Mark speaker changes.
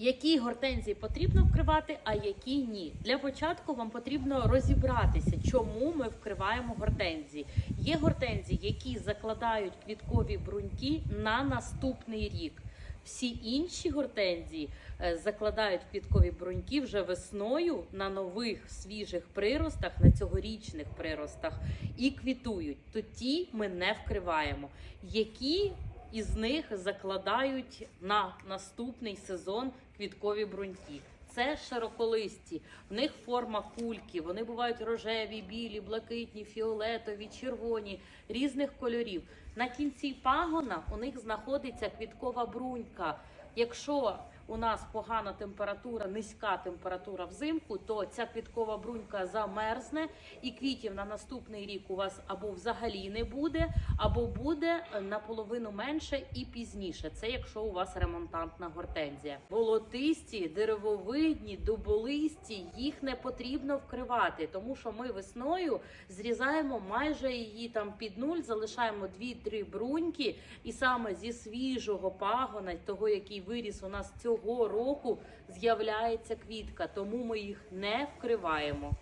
Speaker 1: Які гортензії потрібно вкривати, а які ні. Для початку вам потрібно розібратися, чому ми вкриваємо гортензії. Є гортензії, які закладають квіткові бруньки на наступний рік. Всі інші гортензії е, закладають квіткові бруньки вже весною на нових свіжих приростах, на цьогорічних приростах і квітують. То ті ми не вкриваємо. Які із них закладають на наступний сезон квіткові бруньки. Це широколисті, в них форма кульки, вони бувають рожеві, білі, блакитні, фіолетові, червоні, різних кольорів. На кінці пагона у них знаходиться квіткова брунька. Якщо у нас погана температура, низька температура взимку, то ця квіткова брунька замерзне, і квітів на наступний рік у вас або взагалі не буде, або буде наполовину менше і пізніше. Це якщо у вас ремонтантна гортензія. Болотисті, деревовидні, дуболисті їх не потрібно вкривати, тому що ми весною зрізаємо майже її там під нуль, залишаємо 2-3 бруньки, і саме зі свіжого пагона, того, який виріс у нас цього року, з'являється квітка, тому ми їх не вкриваємо.